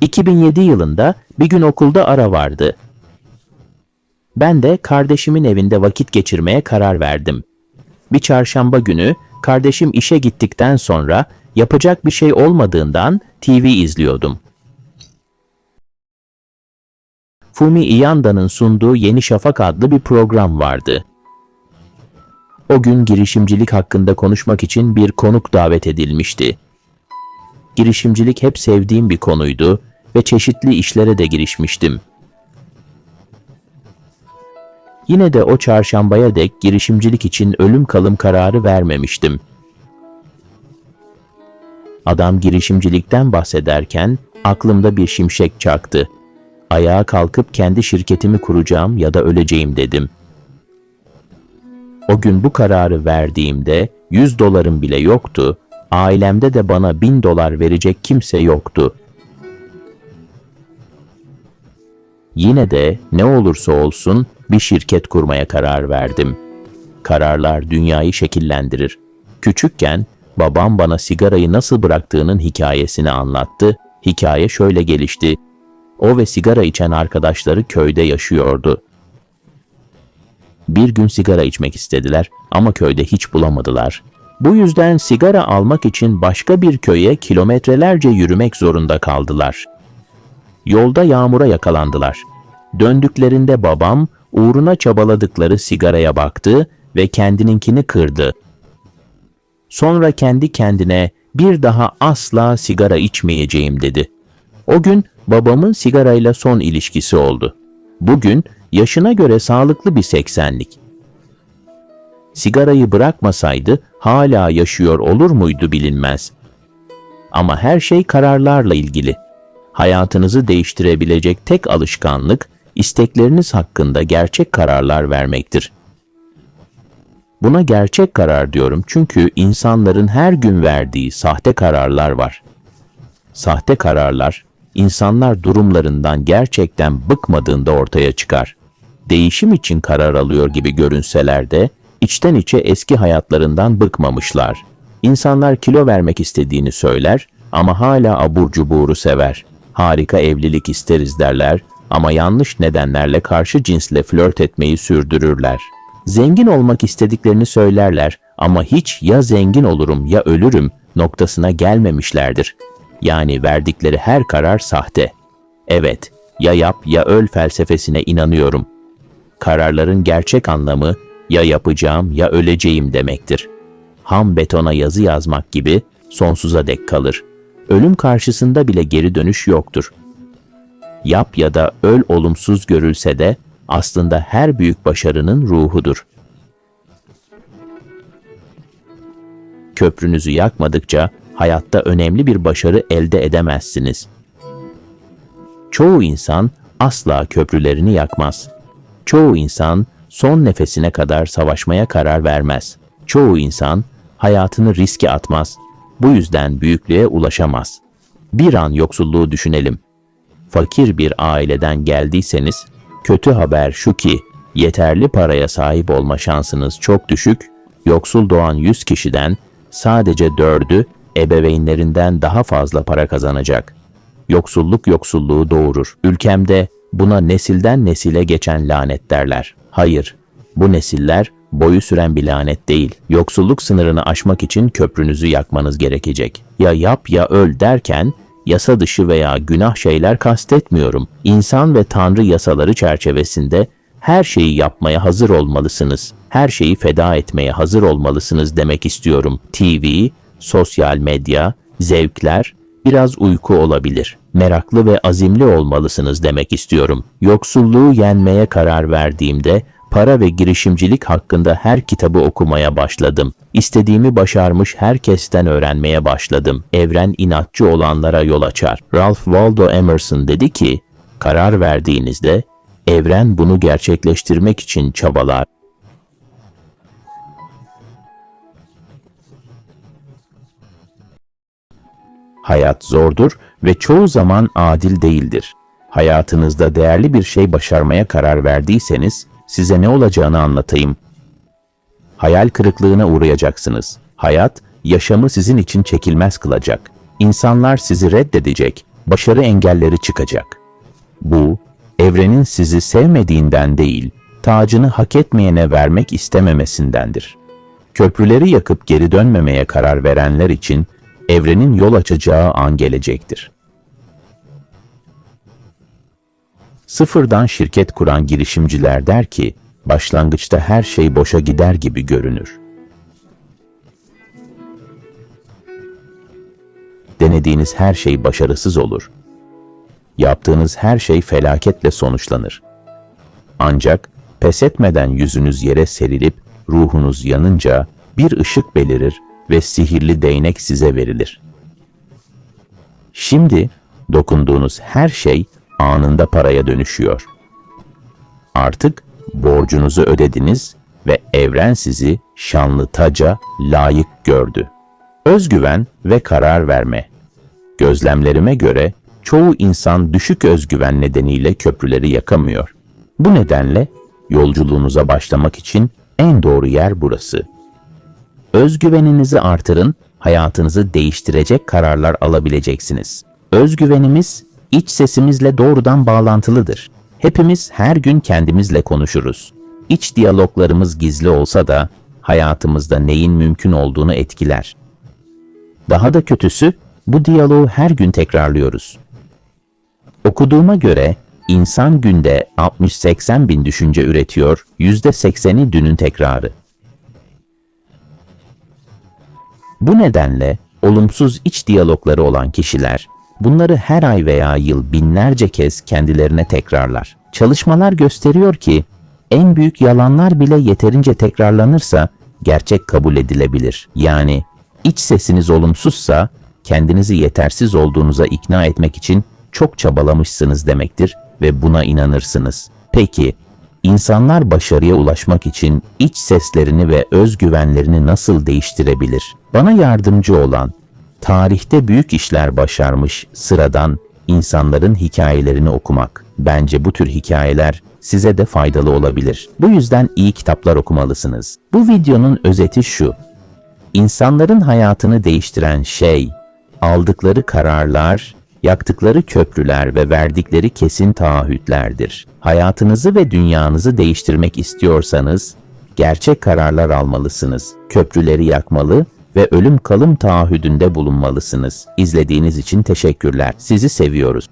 2007 yılında bir gün okulda ara vardı. Ben de kardeşimin evinde vakit geçirmeye karar verdim. Bir çarşamba günü kardeşim işe gittikten sonra yapacak bir şey olmadığından TV izliyordum. Fumi Iyanda'nın sunduğu Yeni Şafak adlı bir program vardı. O gün girişimcilik hakkında konuşmak için bir konuk davet edilmişti. Girişimcilik hep sevdiğim bir konuydu ve çeşitli işlere de girişmiştim. Yine de o çarşambaya dek girişimcilik için ölüm kalım kararı vermemiştim. Adam girişimcilikten bahsederken aklımda bir şimşek çaktı. Ayağa kalkıp kendi şirketimi kuracağım ya da öleceğim dedim. O gün bu kararı verdiğimde 100 dolarım bile yoktu, ailemde de bana 1000 dolar verecek kimse yoktu. Yine de ne olursa olsun bir şirket kurmaya karar verdim. Kararlar dünyayı şekillendirir. Küçükken babam bana sigarayı nasıl bıraktığının hikayesini anlattı. Hikaye şöyle gelişti. O ve sigara içen arkadaşları köyde yaşıyordu. Bir gün sigara içmek istediler ama köyde hiç bulamadılar. Bu yüzden sigara almak için başka bir köye kilometrelerce yürümek zorunda kaldılar. Yolda yağmura yakalandılar. Döndüklerinde babam uğruna çabaladıkları sigaraya baktı ve kendininkini kırdı. Sonra kendi kendine bir daha asla sigara içmeyeceğim dedi. O gün babamın sigarayla son ilişkisi oldu. Bugün yaşına göre sağlıklı bir seksenlik. Sigarayı bırakmasaydı hala yaşıyor olur muydu bilinmez. Ama her şey kararlarla ilgili. Hayatınızı değiştirebilecek tek alışkanlık, istekleriniz hakkında gerçek kararlar vermektir. Buna gerçek karar diyorum çünkü insanların her gün verdiği sahte kararlar var. Sahte kararlar, insanlar durumlarından gerçekten bıkmadığında ortaya çıkar. Değişim için karar alıyor gibi görünseler de içten içe eski hayatlarından bıkmamışlar. İnsanlar kilo vermek istediğini söyler ama hala abur cuburu sever. Harika evlilik isteriz derler ama yanlış nedenlerle karşı cinsle flört etmeyi sürdürürler. Zengin olmak istediklerini söylerler ama hiç ya zengin olurum ya ölürüm noktasına gelmemişlerdir. Yani verdikleri her karar sahte. Evet, ya yap ya öl felsefesine inanıyorum. Kararların gerçek anlamı ya yapacağım ya öleceğim demektir. Ham betona yazı yazmak gibi sonsuza dek kalır. Ölüm karşısında bile geri dönüş yoktur. Yap ya da öl olumsuz görülse de aslında her büyük başarının ruhudur. Köprünüzü yakmadıkça hayatta önemli bir başarı elde edemezsiniz. Çoğu insan asla köprülerini yakmaz. Çoğu insan son nefesine kadar savaşmaya karar vermez. Çoğu insan hayatını riske atmaz. Bu yüzden büyüklüğe ulaşamaz. Bir an yoksulluğu düşünelim. Fakir bir aileden geldiyseniz, kötü haber şu ki yeterli paraya sahip olma şansınız çok düşük, yoksul doğan 100 kişiden sadece 4'ü ebeveynlerinden daha fazla para kazanacak. Yoksulluk yoksulluğu doğurur. Ülkemde buna nesilden nesile geçen lanet derler. Hayır, bu nesiller boyu süren bir lanet değil. Yoksulluk sınırını aşmak için köprünüzü yakmanız gerekecek. Ya yap ya öl derken yasa dışı veya günah şeyler kastetmiyorum. İnsan ve Tanrı yasaları çerçevesinde her şeyi yapmaya hazır olmalısınız. Her şeyi feda etmeye hazır olmalısınız demek istiyorum. TV, sosyal medya, zevkler, biraz uyku olabilir. Meraklı ve azimli olmalısınız demek istiyorum. Yoksulluğu yenmeye karar verdiğimde para ve girişimcilik hakkında her kitabı okumaya başladım. İstediğimi başarmış herkesten öğrenmeye başladım. Evren inatçı olanlara yol açar. Ralph Waldo Emerson dedi ki, karar verdiğinizde evren bunu gerçekleştirmek için çabalar. Hayat zordur ve çoğu zaman adil değildir. Hayatınızda değerli bir şey başarmaya karar verdiyseniz size ne olacağını anlatayım. Hayal kırıklığına uğrayacaksınız. Hayat, yaşamı sizin için çekilmez kılacak. İnsanlar sizi reddedecek. başarı engelleri çıkacak. Bu, evrenin sizi sevmediğinden değil, tacını hak etmeyene vermek istememesindendir. Köprüleri yakıp geri dönmemeye karar verenler için evrenin yol açacağı an gelecektir. Sıfırdan şirket kuran girişimciler der ki, başlangıçta her şey boşa gider gibi görünür. Denediğiniz her şey başarısız olur. Yaptığınız her şey felaketle sonuçlanır. Ancak pes etmeden yüzünüz yere serilip ruhunuz yanınca bir ışık belirir ve sihirli değnek size verilir. Şimdi dokunduğunuz her şey anında paraya dönüşüyor. Artık borcunuzu ödediniz ve evren sizi şanlı taca layık gördü. Özgüven ve karar verme. Gözlemlerime göre çoğu insan düşük özgüven nedeniyle köprüleri yakamıyor. Bu nedenle yolculuğunuza başlamak için en doğru yer burası. Özgüveninizi artırın, hayatınızı değiştirecek kararlar alabileceksiniz. Özgüvenimiz iç sesimizle doğrudan bağlantılıdır. Hepimiz her gün kendimizle konuşuruz. İç diyaloglarımız gizli olsa da hayatımızda neyin mümkün olduğunu etkiler. Daha da kötüsü bu diyaloğu her gün tekrarlıyoruz. Okuduğuma göre insan günde 60-80 bin düşünce üretiyor, %80'i dünün tekrarı. Bu nedenle olumsuz iç diyalogları olan kişiler bunları her ay veya yıl binlerce kez kendilerine tekrarlar. Çalışmalar gösteriyor ki en büyük yalanlar bile yeterince tekrarlanırsa gerçek kabul edilebilir. Yani iç sesiniz olumsuzsa kendinizi yetersiz olduğunuza ikna etmek için çok çabalamışsınız demektir ve buna inanırsınız. Peki, insanlar başarıya ulaşmak için iç seslerini ve özgüvenlerini nasıl değiştirebilir? Bana yardımcı olan, tarihte büyük işler başarmış sıradan insanların hikayelerini okumak. Bence bu tür hikayeler size de faydalı olabilir. Bu yüzden iyi kitaplar okumalısınız. Bu videonun özeti şu. İnsanların hayatını değiştiren şey, aldıkları kararlar, yaktıkları köprüler ve verdikleri kesin taahhütlerdir. Hayatınızı ve dünyanızı değiştirmek istiyorsanız, gerçek kararlar almalısınız. Köprüleri yakmalı ve ölüm kalım taahhüdünde bulunmalısınız. İzlediğiniz için teşekkürler. Sizi seviyoruz.